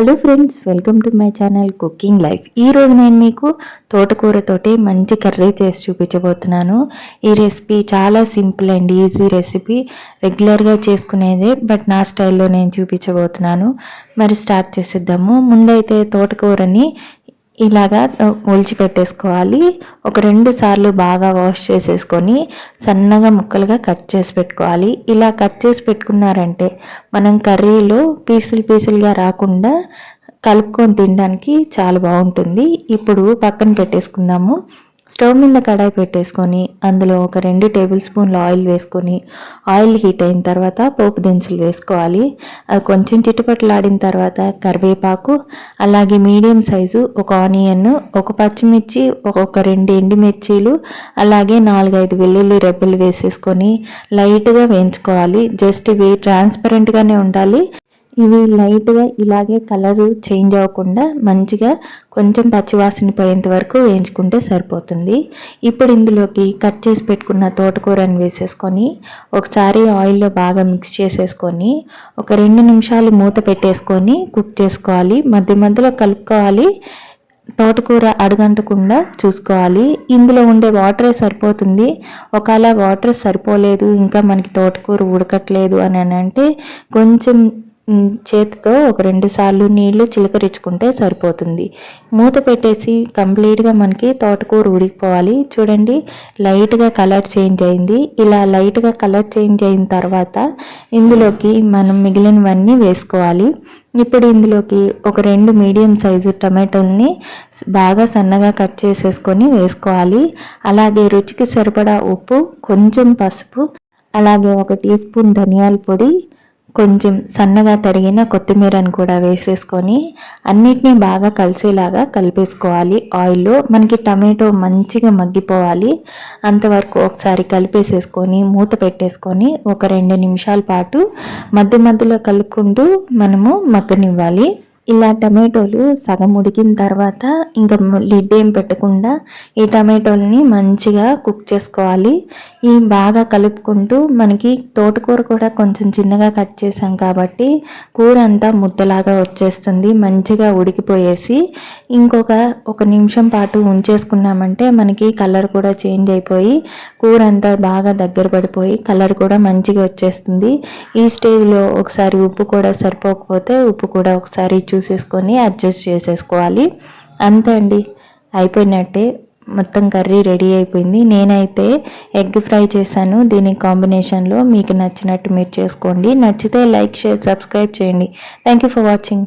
Hello friends welcome to my channel cooking life ఈరోజు నేను మీకు తోటకూరతోటి మంచి కర్రీ చేసి చూపించబోతున్నాను. ఈ రెసిపీ చాలా సింపుల్ అండ్ ఈజీ రెసిపీ రెగ్యులర్గా చేసుకునేదే బట్ నా స్టైల్లో నేను చూపించబోతున్నాను. మరి స్టార్ట్ చేసేద్దాము. ముందైతే తోటకూరని ఇలాగా ఒలిచి పెట్టేసుకోవాలి. ఒక రెండు సార్లు బాగా వాష్ చేసేసుకొని సన్నగా ముక్కలుగా కట్ చేసి పెట్టుకోవాలి. ఇలా కట్ చేసి పెట్టుకున్నారంటే మనం కర్రీలో పీసులు పీసులుగా రాకుండా కలుపుకొని తినడానికి చాలా బాగుంటుంది. ఇప్పుడు పక్కన పెట్టేసుకుందాము. స్టవ్ మీద కడాయి పెట్టేసుకొని అందులో ఒక రెండు టేబుల్ స్పూన్లు ఆయిల్ వేసుకొని ఆయిల్ హీట్ అయిన తర్వాత పోపు దినుసులు వేసుకోవాలి. అది కొంచెం చిట్టుపట్లాడిన తర్వాత కరివేపాకు అలాగే మీడియం సైజు ఒక ఆనియన్ ఒక పచ్చిమిర్చి ఒక రెండు ఎండుమిర్చీలు అలాగే నాలుగైదు వెల్లుల్లి రెబ్బలు వేసేసుకొని లైట్గా వేయించుకోవాలి. జస్ట్ ఇవి ట్రాన్స్పరెంట్గానే ఉండాలి. ఇవి లైట్గా ఇలాగే కలరు చేంజ్ అవ్వకుండా మంచిగా కొంచెం పచ్చివాసన పోయేంత వరకు వేయించుకుంటే సరిపోతుంది. ఇప్పుడు ఇందులోకి కట్ చేసి పెట్టుకున్న తోటకూరని వేసేసుకొని ఒకసారి ఆయిల్లో బాగా మిక్స్ చేసేసుకొని ఒక రెండు నిమిషాలు మూత పెట్టేసుకొని కుక్ చేసుకోవాలి. మధ్య మధ్యలో కలుపుకోవాలి. తోటకూర అడగంటకుండా చూసుకోవాలి. ఇందులో ఉండే వాటరే సరిపోతుంది. ఒకవేళ వాటర్ సరిపోలేదు ఇంకా మనకి తోటకూర ఉడకట్లేదు అని అంటే కొంచెం చేతితో ఒక రెండు సార్లు నీళ్ళు చిలకరించుకుంటే సరిపోతుంది. మూత పెట్టేసి కంప్లీట్గా మనకి తోటకూర ఉడికిపోవాలి. చూడండి లైట్గా కలర్ చేంజ్ అయింది. ఇలా లైట్గా కలర్ చేంజ్ అయిన తర్వాత ఇందులోకి మనం మిగిలినవన్నీ వేసుకోవాలి. ఇప్పుడు ఇందులోకి ఒక రెండు మీడియం సైజు టమాటోల్ని బాగా సన్నగా కట్ చేసేసుకొని వేసుకోవాలి. అలాగే రుచికి సరిపడా ఉప్పు కొంచెం పసుపు అలాగే ఒక టీ స్పూన్ ధనియాల పొడి కొంచెం సన్నగా తరిగిన కొత్తిమీరను కూడా వేసేసుకొని అన్నిటినీ బాగా కలిసేలాగా కలిపేసుకోవాలి. ఆయిల్లో మనకి టమాటో మంచిగా మగ్గిపోవాలి. అంతవరకు ఒకసారి కలిపేసేసుకొని మూత పెట్టేసుకొని ఒక రెండు నిమిషాల పాటు మధ్య మధ్యలో కలుపుకుంటూ మనము మగ్గనివ్వాలి. ఇలా టమాటోలు సగం ఉడికిన తర్వాత ఇంకా లిడ్ ఏం పెట్టకుండా ఈ టమాటోలని మంచిగా కుక్ చేసుకోవాలి. ఈ బాగా కలుపుకుంటూ మనకి తోటకూర కూడా కొంచెం చిన్నగా కట్ చేసాం కాబట్టి కూర అంతా ముద్దలాగా వచ్చేస్తుంది మంచిగా ఉడికిపోయేసి. ఇంకొక ఒక నిమిషం పాటు ఉంచేసుకున్నామంటే మనకి కలర్ కూడా చేంజ్ అయిపోయి కూర అంతా బాగా దగ్గర పడిపోయి కలర్ కూడా మంచిగా వచ్చేస్తుంది. ఈ స్టేజ్లో ఒకసారి ఉప్పు కూడా సరిపోకపోతే ఉప్పు కూడా ఒకసారి చూ చూసేసుకొని అడ్జస్ట్ చేసేసుకోవాలి. అంతే అండి. అయిపోయినట్టే మొత్తం కర్రీ రెడీ అయిపోయింది. నేనైతే ఎగ్ ఫ్రై చేశాను. దీని కాంబినేషన్లో మీకు నచ్చినట్టు మీరు చేసుకోండి. నచ్చితే లైక్ షేర్ సబ్స్క్రైబ్ చేయండి. Thank you for watching